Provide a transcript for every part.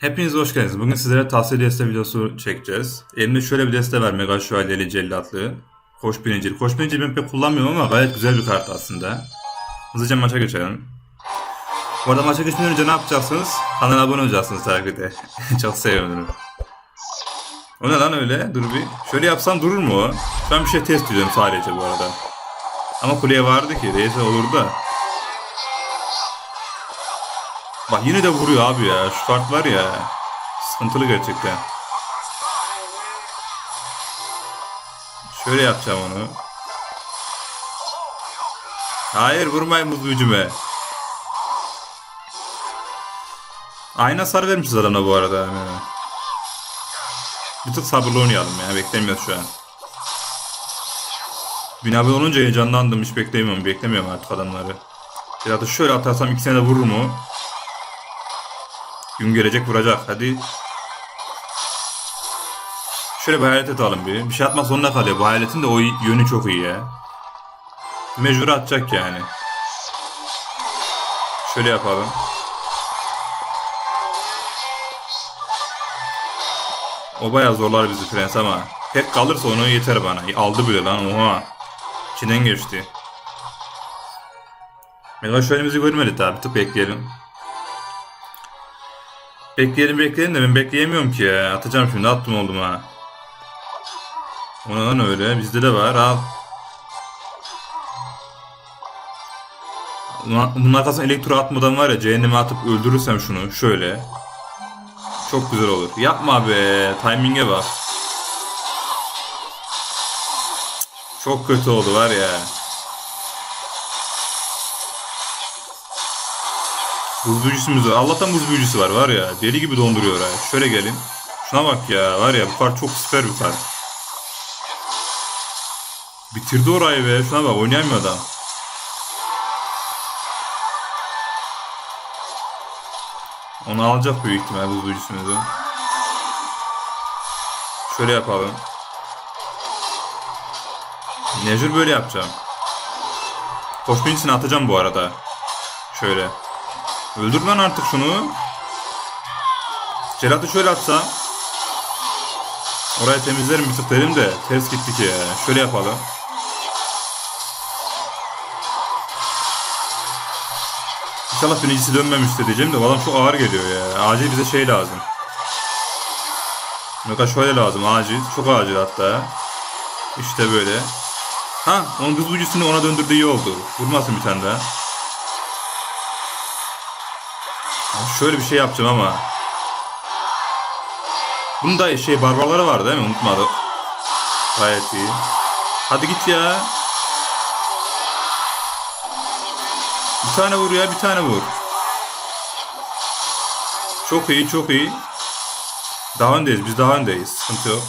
Hepiniz hoş geldiniz. Bugün sizlere tavsiye deste videosu çekeceğiz. Elimde şöyle bir deste var. Mega Şövalyeli Cellatlı. Koş birincili. Koş birincili ben pek kullanmıyorum ama gayet güzel bir kart aslında. Hızlıca maça geçelim. Bu arada maça geçmeden önce ne yapacaksınız? Kanala abone olacaksınız de. Çok sevinirim. O ne lan öyle? Dur bir. Şöyle yapsam durur mu o? An bir şey test ediyorum sadece bu arada. Ama kuleye vardı ki. Değilse olur da. Bak yine de vuruyor abi ya. Şu kart var ya. Sıkıntılı gerçekten. Şöyle yapacağım onu. Hayır vurmayın buz büyücüme. Ayna sarı vermişiz adamla bu arada. Yani. Bir tık sabırlı oynayalım ya. Beklemiyoruz şu an. Bin olunca heyecanlandım. Hiç beklemiyorum. Beklemiyorum artık adamları. Ya da şöyle atarsam ikisine de vurur mu? Gün gelecek vuracak. Hadi. Şöyle bir hayalet atalım bir. Bir şey atmak zorunda kalıyor. Bu hayaletin de o yönü çok iyi ya. Mecbur atacak yani. Şöyle yapalım. O bayağı zorlar bizi prens ama. Tek kalırsa onu yeter bana. Aldı bile lan oha. İçinden geçti. Mega şöylemizi görmedi tabi. Bir tık bekleyelim. Bekleyelim bekleyelim de ben bekleyemiyorum ki ya. Atacağım şimdi attım oldum ha. Ona öyle. Bizde de var. Al. Bunun arkasına elektro atmadan var ya cehenneme atıp öldürürsem şunu şöyle. Çok güzel olur. Yapma be. Timing'e bak. Çok kötü oldu var ya. Buz büyücüsümüz var. Allah'tan buz büyücüsü var var ya. Deli gibi donduruyor ha. Şöyle gelin. Şuna bak ya. Var ya bu kart çok süper bir kart. Bitirdi orayı be. Şuna bak oynayamıyor adam. Onu alacak büyük ihtimal buz büyücüsümüzü. Şöyle yapalım. Necur böyle yapacağım. Koşmayıcısını atacağım bu arada. Şöyle. Öldür lan artık şunu. Celat'ı şöyle atsam. Orayı temizlerim bir tık de ters gittik ya. Şöyle yapalım. İnşallah birincisi dönmemiştir diyeceğim de adam çok ağır geliyor ya. Acil bize şey lazım. Mega şöyle lazım acil. Çok acil hatta. İşte böyle. Ha onun buz büyücüsünü ona döndürdüğü iyi oldu. Vurmasın bir tane daha. Şöyle bir şey yapacağım ama. Bunun da şey barbarları var değil mi? Unutmadık. Gayet iyi. Hadi git ya. Bir tane vur ya bir tane vur. Çok iyi çok iyi. Daha öndeyiz biz daha öndeyiz. Sıkıntı yok.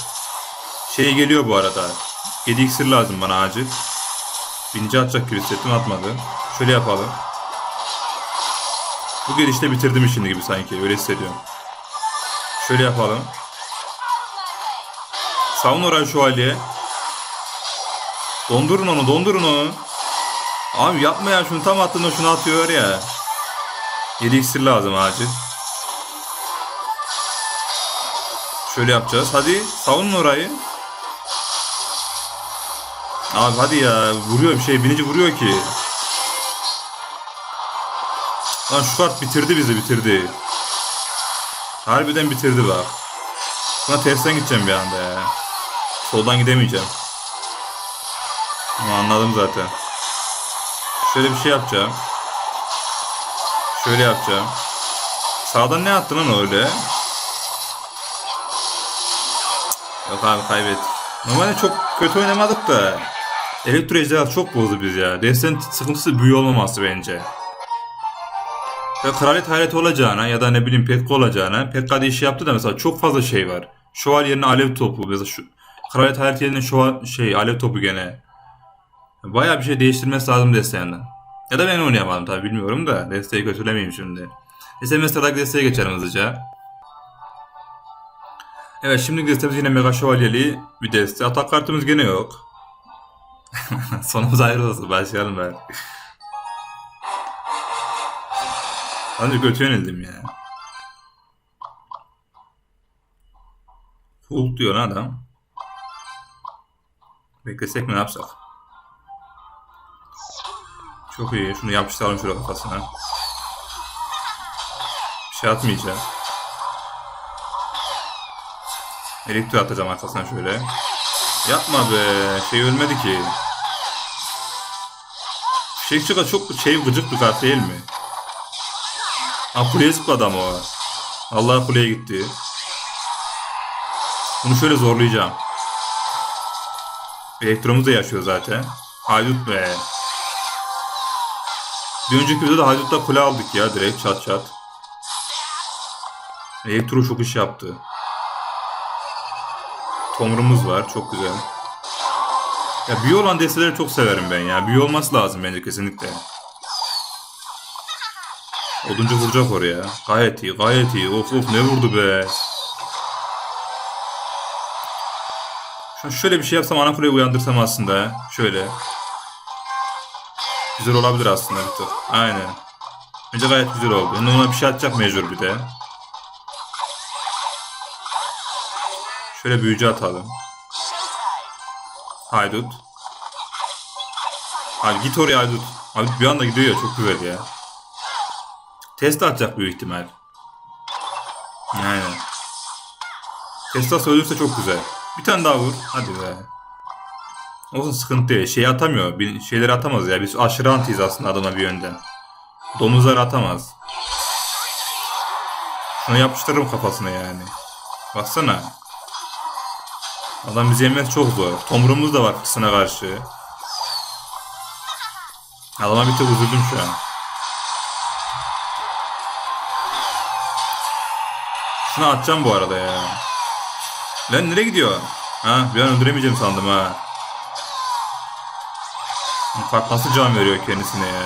Şey geliyor bu arada. 7 iksir lazım bana acil. Bininci atacak gibi hissettim atmadı. Şöyle yapalım. Bu gelişte bitirdim işini gibi sanki. Öyle hissediyorum. Şöyle yapalım. Savun orayı şövalye. Dondurun onu, dondurun onu. Abi yapma ya şunu tam attığında şunu atıyor ya. 7 iksir lazım acil. Şöyle yapacağız. Hadi savunun orayı. Abi hadi ya vuruyor bir şey binici vuruyor ki. Lan şu kart bitirdi bizi bitirdi. Harbiden bitirdi bak. Buna tersten gideceğim bir anda ya. Soldan gidemeyeceğim. Ama anladım zaten. Şöyle bir şey yapacağım. Şöyle yapacağım. Sağdan ne attın lan öyle? Yok abi kaybettik. Normalde çok kötü oynamadık da. Elektro ejderhası çok bozdu biz ya. Desten sıkıntısı büyü olmaması bence. Ve kraliyet hayreti olacağına ya da ne bileyim Pekka olacağına Pekka diye şey yaptı da mesela çok fazla şey var. Şövalye yerine alev topu mesela şu kraliyet hayreti yerine şöval şey alev topu gene. Bayağı bir şey değiştirmesi lazım desteğinden. Ya da ben oynayamadım tabi bilmiyorum da desteği kötülemeyeyim şimdi. Neyse Master'daki desteğe geçelim hızlıca. Evet şimdi destemiz yine Mega Şövalyeli bir deste. Atak kartımız gene yok. Sonumuz ayrı olsun başlayalım ben. Bence kötü yöneldim ya. Hulk diyor lan adam. Beklesek mi ne yapsak? Çok iyi. Şunu yapıştıralım şuraya kafasına. Bir şey atmayacağım. Elektro atacağım arkasına şöyle. Yapma be. Şey ölmedi ki. Çıka çok şey gıcık bir kart değil mi? Ha kuleye zıpladı ama o. Allah kuleye gitti. Bunu şöyle zorlayacağım. Elektromuz da yaşıyor zaten. Haydut be. Bir önceki videoda Haydut'ta kule aldık ya direkt çat çat. Elektro çok iş yaptı. Tomrumuz var çok güzel. Ya büyü olan desteleri çok severim ben ya. Büyü olması lazım bence kesinlikle. Oduncu vuracak oraya. Gayet iyi gayet iyi. Of of ne vurdu be. Şöyle bir şey yapsam ana kuleyi uyandırsam aslında. Şöyle. Güzel olabilir aslında bir tık. Aynen. Bence gayet güzel oldu. Şimdi ona bir şey atacak mecbur bir de. Şöyle büyücü atalım. Haydut. Abi git oraya Haydut. Haydut bir anda gidiyor ya çok güzel ya. Test atacak büyük ihtimal. Aynen. Testas ölürse çok güzel. Bir tane daha vur. Hadi be. Olsun sıkıntı değil. Şey atamıyor. Bir şeyleri atamaz ya. Biz aşırı antiyiz aslında adama bir yönden. Domuzları atamaz. Şunu yapıştırırım kafasına yani. Baksana. Adam bizi yemez çok zor. Tomruğumuz da var kısına karşı. Adama bir tık üzüldüm şu an. Şunu atacağım bu arada ya. Lan nereye gidiyor? Ha bir an öldüremeyeceğim sandım ha. Bak nasıl can veriyor kendisine ya.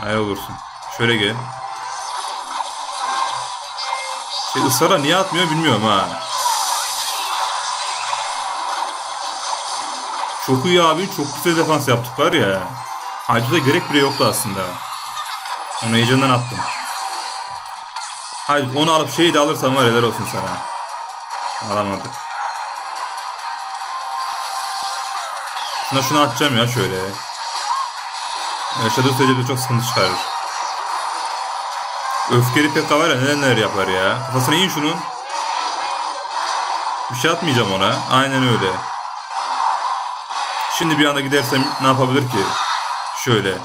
Hay olursun. Şöyle gel. Şey ısrara niye atmıyor bilmiyorum ha. Çok iyi abi. Çok güzel defans yaptık var ya. Haydut'a gerek bile yoktu aslında. Onu heyecandan attım. Haydut onu alıp şeyi de alırsan var helal olsun sana. Alamadık. Şuna şunu atacağım ya şöyle. Yaşadığı sürece çok sıkıntı çıkarır. Öfkeli Pekka var ya neler neler yapar ya. Kafasına in şunun. Bir şey atmayacağım ona. Aynen öyle. Şimdi bir anda gidersem ne yapabilir ki? Şöyle.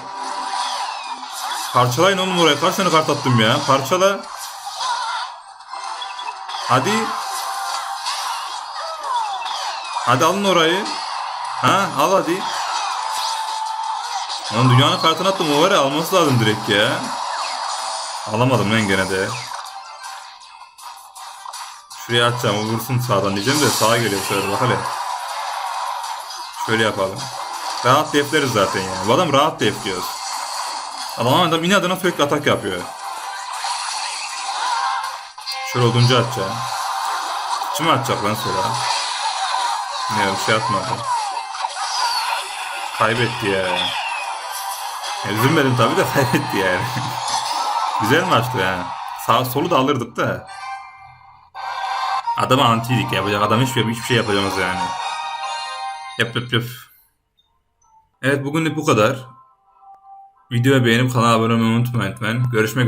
Parçalayın oğlum oraya. Kaç tane kart attım ya? Parçala. Hadi. Hadi alın orayı. Ha al hadi. Lan dünyanın kartını attım o var ya alması lazım direkt ya. Alamadım lan gene de. Şuraya atacağım o vursun sağdan diyeceğim de sağa geliyor şöyle bak hele. Şöyle yapalım. Rahat defleriz zaten yani. Bu adam rahat def diyoruz. Adam adam inadına sürekli atak yapıyor. Şöyle oduncu atacağım. Kim atacak lan sonra? Ne bir şey atmadı. Kaybetti ya. ya üzülmedim tabii de kaybetti yani. Güzel maçtı yani. Sağ solu da alırdık da. Adama antiydik yapacak. Adam hiçbir, hiçbir şey yapacağımız yani. Yap yap yap. Evet bugünlük bu kadar. Videoyu beğenip kanala abone olmayı unutmayın lütfen. Görüşmek üzere.